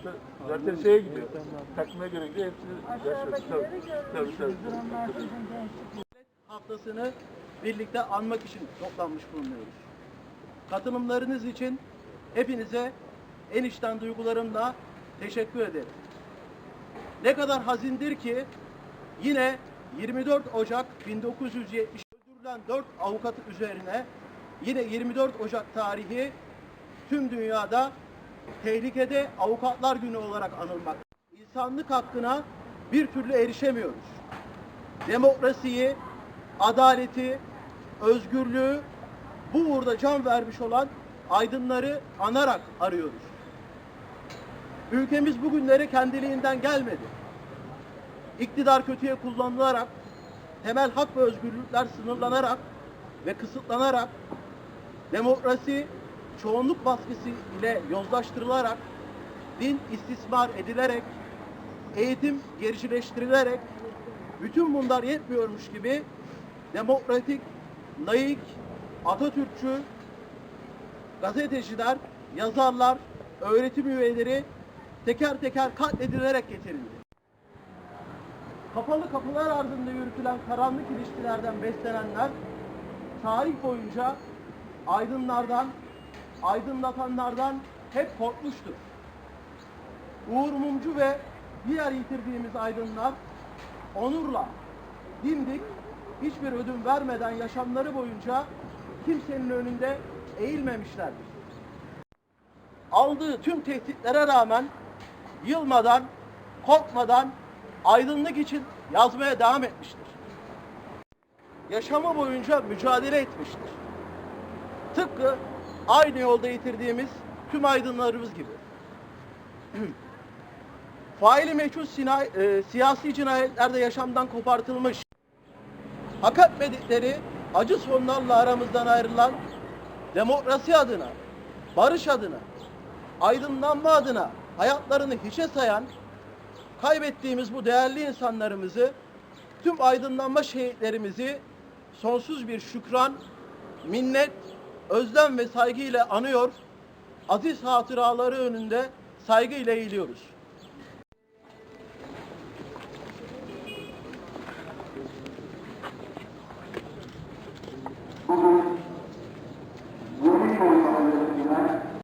şuradan zaten şeye gidiyor. Takmaya gelince hepsi yaşıyor. Tabii. Tabii haftasını birlikte anmak için toplanmış bulunuyoruz. Katılımlarınız için hepinize en içten duygularımla teşekkür ederim. Ne kadar hazindir ki yine 24 Ocak 1970 öldürülen 4 avukat üzerine yine 24 Ocak tarihi tüm dünyada tehlikede avukatlar günü olarak anılmak. İnsanlık hakkına bir türlü erişemiyoruz demokrasiyi, adaleti, özgürlüğü bu uğurda can vermiş olan aydınları anarak arıyoruz. Ülkemiz bugünlere kendiliğinden gelmedi. İktidar kötüye kullanılarak, temel hak ve özgürlükler sınırlanarak ve kısıtlanarak, demokrasi çoğunluk baskısı ile yozlaştırılarak, din istismar edilerek, eğitim gericileştirilerek, bütün bunlar yetmiyormuş gibi demokratik, laik, Atatürkçü, gazeteciler, yazarlar, öğretim üyeleri teker teker katledilerek getirildi. Kapalı kapılar ardında yürütülen karanlık ilişkilerden beslenenler tarih boyunca aydınlardan, aydınlatanlardan hep korkmuştur. Uğur Mumcu ve diğer yitirdiğimiz aydınlar onurla, dimdik, hiçbir ödün vermeden yaşamları boyunca kimsenin önünde eğilmemişlerdir. Aldığı tüm tehditlere rağmen yılmadan, korkmadan aydınlık için yazmaya devam etmiştir. Yaşamı boyunca mücadele etmiştir. Tıpkı aynı yolda yitirdiğimiz tüm aydınlarımız gibi. faili meçhul sina- e, siyasi cinayetlerde yaşamdan kopartılmış, hak etmedikleri acı sonlarla aramızdan ayrılan demokrasi adına, barış adına, aydınlanma adına hayatlarını hiçe sayan, kaybettiğimiz bu değerli insanlarımızı, tüm aydınlanma şehitlerimizi sonsuz bir şükran, minnet, özlem ve saygı ile anıyor, aziz hatıraları önünde saygı ile eğiliyoruz. Bugün